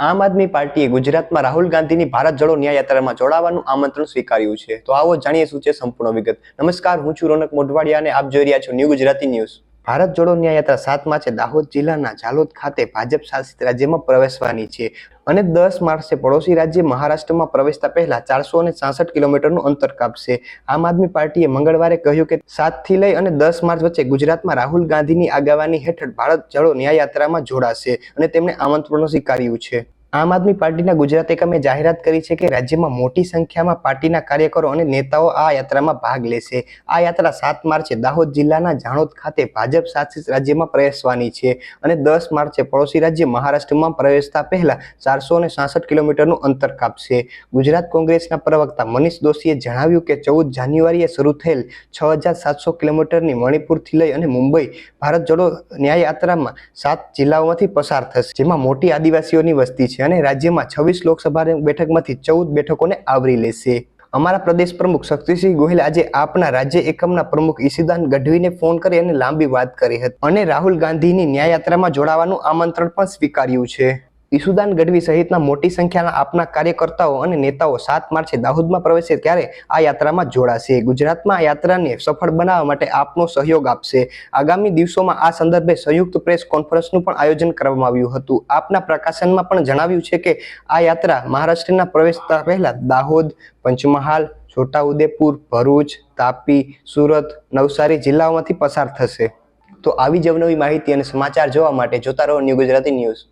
આમ આદમી પાર્ટીએ ગુજરાતમાં રાહુલ ગાંધીની ભારત જળો ન્યાય યાત્રામાં જોડાવાનું આમંત્રણ સ્વીકાર્યું છે. તો આવો જાણીએ શું છે સંપૂર્ણ વિગત. નમસ્કાર, હું છું રોનક મોઢવાડિયા અને આપ જોઈ રહ્યા છો ન્યૂ ગુજરાતી ન્યૂઝ. ભારત જોડો ન્યાયયાત્રા સાત માર્ચે દાહોદ જિલ્લાના ઝાલોદ ખાતે ભાજપ શાસિત રાજ્યમાં પ્રવેશવાની છે અને દસ માર્ચે પડોશી રાજ્ય મહારાષ્ટ્રમાં પ્રવેશતા પહેલા ચારસો અને છાસઠ કિલોમીટરનું અંતર કાપશે. આમ આદમી પાર્ટીએ મંગળવારે કહ્યું કે સાતથી લઈ અને દસ માર્ચ વચ્ચે ગુજરાતમાં રાહુલ ગાંધીની આગેવાની હેઠળ ભારત જળો ન્યાય યાત્રામાં જોડાશે અને તેમણે આમંત્રણો સ્વીકાર્યું છે. આમ આદમી પાર્ટીના ગુજરાત એકમે જાહેરાત કરી છે કે રાજ્યમાં મોટી સંખ્યામાં પાર્ટીના કાર્યકરો અને નેતાઓ આ યાત્રામાં ભાગ લેશે. આ યાત્રા સાત માર્ચે દાહોદ જિલ્લાના જાણોદ ખાતે ભાજપ શાસિત રાજ્યમાં પ્રવેશવાની છે અને દસ માર્ચે પડોશી રાજ્ય મહારાષ્ટ્રમાં પ્રવેશતા પહેલા ચારસો અને સાસઠ કિલોમીટરનું અંતર કાપશે. ગુજરાત કોંગ્રેસના પ્રવક્તા મનીષ દોશીએ જણાવ્યું કે ચૌદ જાન્યુઆરીએ શરૂ થયેલ છ હજાર સાતસો કિલોમીટરની મણિપુરથી લઈ અને મુંબઈ ભારત જોડો ન્યાય યાત્રામાં સાત જિલ્લાઓમાંથી પસાર થશે, જેમાં મોટી આદિવાસીઓની વસ્તી છે. અને રાજ્યમાં છવ્વીસ લોકસભા બેઠકમાંથી ચૌદ બેઠકોને આવરી લેશે. અમારા પ્રદેશ પ્રમુખ શક્તિસિંહ ગોહિલ આજે આપના રાજ્ય એકમના પ્રમુખ ઈશિદાન ગઢવીને ફોન કરી અને લાંબી વાત કરી હતી અને રાહુલ ગાંધીની ન્યાય યાત્રામાં જોડાવાનું આમંત્રણ પણ સ્વીકાર્યું છે. ઈશુદાન ગઢવી સહિતના મોટી સંખ્યાના આપના કાર્યકર્તાઓ અને નેતાઓ સાત માર્ચે દાહોદમાં પ્રવેશે ત્યારે આ યાત્રામાં જોડાશે. ગુજરાતમાં આ યાત્રાને સફળ બનાવવા માટે આપનો સહયોગ આપશે. આગામી દિવસોમાં આ સંદર્ભે સંયુક્ત પ્રેસ કોન્ફરન્સનું પણ આયોજન કરવામાં આવ્યું હતું. આપના પ્રકાશનમાં પણ જણાવ્યું છે કે આ યાત્રા મહારાષ્ટ્રના પ્રવેશતા પહેલા દાહોદ, પંચમહાલ, છોટાઉદેપુર, ભરૂચ, તાપી, સુરત, નવસારી જિલ્લાઓમાંથી પસાર થશે. તો આવી જ અવનવી માહિતી અને સમાચાર જોવા માટે જોતા રહો ન્યૂ ગુજરાતી ન્યૂઝ.